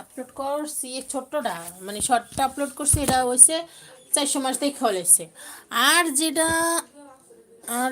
Upload করছি ছোট্টটা মানে শর্টটা upload করছি, এটা হয়েছে চারশো মাস থেকে খেলেছে আর যেটা, আর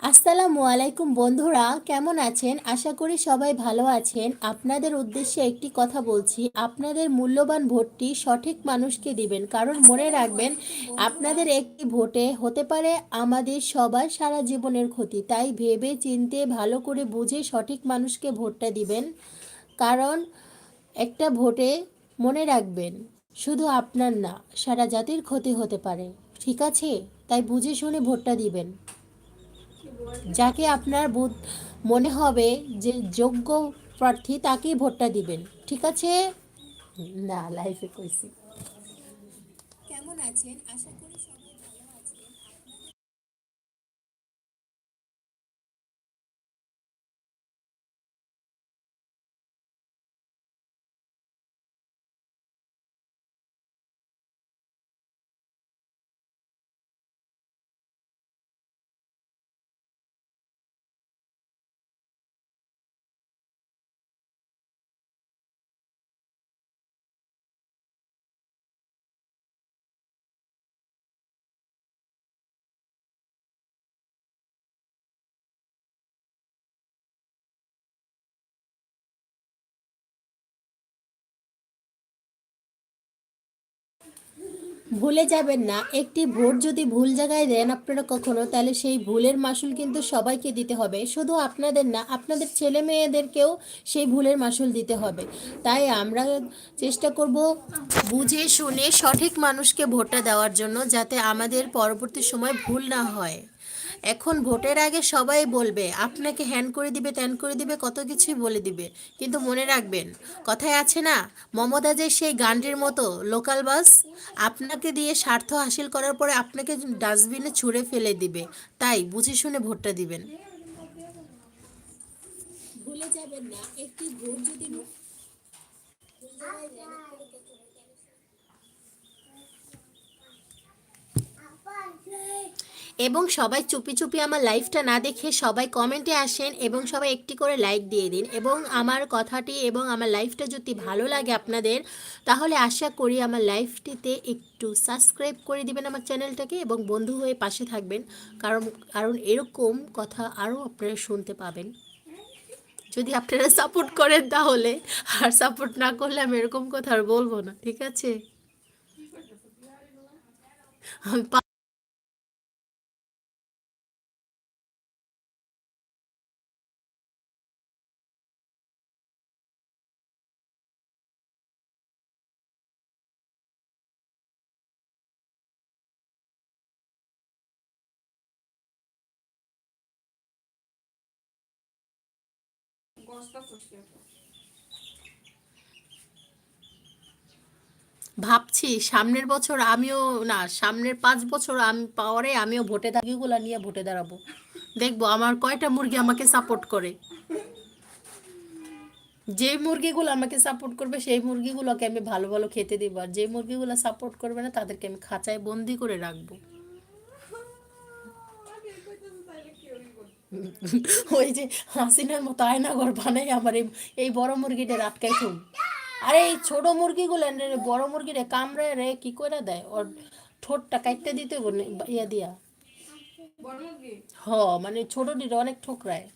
আসসালামু আলাইকুম বন্ধুরা কেমন আছেন? আশা করি সবাই ভালো আছেন। আপনাদের উদ্দেশ্যে একটি কথা বলছি আপনাদের মূল্যবান ভোটটি সঠিক মানুষকে দিবেন। কারণ মনে রাখবেন আপনাদের একটি ভোটে হতে পারে আমাদের সবার সারা জীবনের ক্ষতি। তাই ভেবে চিনতে ভালো করে বুঝে সঠিক মানুষকে ভোটটা দিবেন। কারণ একটা ভোটে মনে রাখবেন শুধু আপনার না সারা জাতির ক্ষতি হতে পারে। ঠিক আছে? তাই বুঝে শুনে ভোটটা দিবেন। যাকে আপনার বুধ মনে হবে যে যোগ্য প্রার্থী তাকেই ভোটটা দিবেন ঠিক আছে? না লাইফে কইছি। কেমন আছেন? আশা করি ভুলে যাবেন না। একটি ভোট যদি ভুল জায়গায় দেন আপনারা কখনো, তাহলে সেই ভুলের মাসুল কিন্তু সবাইকে দিতে হবে। শুধু আপনাদের না, আপনাদের ছেলে মেয়েদেরকেও সেই ভুলের মাসুল দিতে হবে। তাই আমরা চেষ্টা করব বুঝে শুনে সঠিক মানুষকে ভোটটা দেওয়ার জন্য, যাতে আমাদের পরবর্তী সময় ভুল না হয়। এখন ভোটের আগে সবাই বলবে আপনাকে হ্যান করে দিবে ত্যান করে দিবে কত কিছুই বলে দিবে। কিন্তু মনে রাখবেন কথায় আছে না মমতা মমতাজের সেই গানটির মতো লোকাল বাস আপনাকে দিয়ে স্বার্থ হাসিল করার পরে আপনাকে ডাস্টবিনে ছুঁড়ে ফেলে দিবে। তাই বুঝে শুনে ভোটটা দিবেন। ভুলে যাবেন না একটি ভোট যদি এবং সবাই চুপি চুপি আমার লাইফটা না দেখে সবাই কমেন্টে আসেন এবং সবাই একটি করে লাইক দিয়ে দিন এবং আমার কথাটি এবং আমার লাইফটা যদি ভালো লাগে আপনাদের, তাহলে আশা করি আমার লাইফটিতে একটু সাবস্ক্রাইব করে দিবেন আমার চ্যানেলটাকে এবং বন্ধু হয়ে পাশে থাকবেন। কারণ কারণ এরকম কথা আরও আপনারা শুনতে পাবেন। যদি আপনারা সাপোর্ট করেন তাহলে, আর সাপোর্ট না করলে আমি এরকম কথা আর বলব না, ঠিক আছে? আমি ভাবছি সামনের বছর আমিও, না, সামনের পাঁচ বছর আমি পাওয়ারে আমিও ভোটে দাগিগুলা নিয়ে ভোটে দাঁড়াবো। দেখব আমার কয়টা মুরগি আমাকে সাপোর্ট করে। যে মুরগিগুলো আমাকে সাপোর্ট করবে, সেই মুরগিগুলোকে আমি ভালো ভালো খেতে দিব। আর যে মুরগিগুলো সাপোর্ট করবে না, তাদেরকে আমি খাঁচায় বন্দি করে রাখব আমি কইতেছি তাইলে কেউই করবে ওই যে হাসিনার মতো আয়নাঘর বানাই আমার এই বড় মুরগিটা আটকাই থুম আরে এই ছোট মুরগিগুলো বড় মুরগিরে কামড়ে রে কি করে দেয়? ওর ঠোঁটটা কাটতে দিতে ইয়া দিয়া। হ মানে ছোটটির অনেক ঠোকরায়।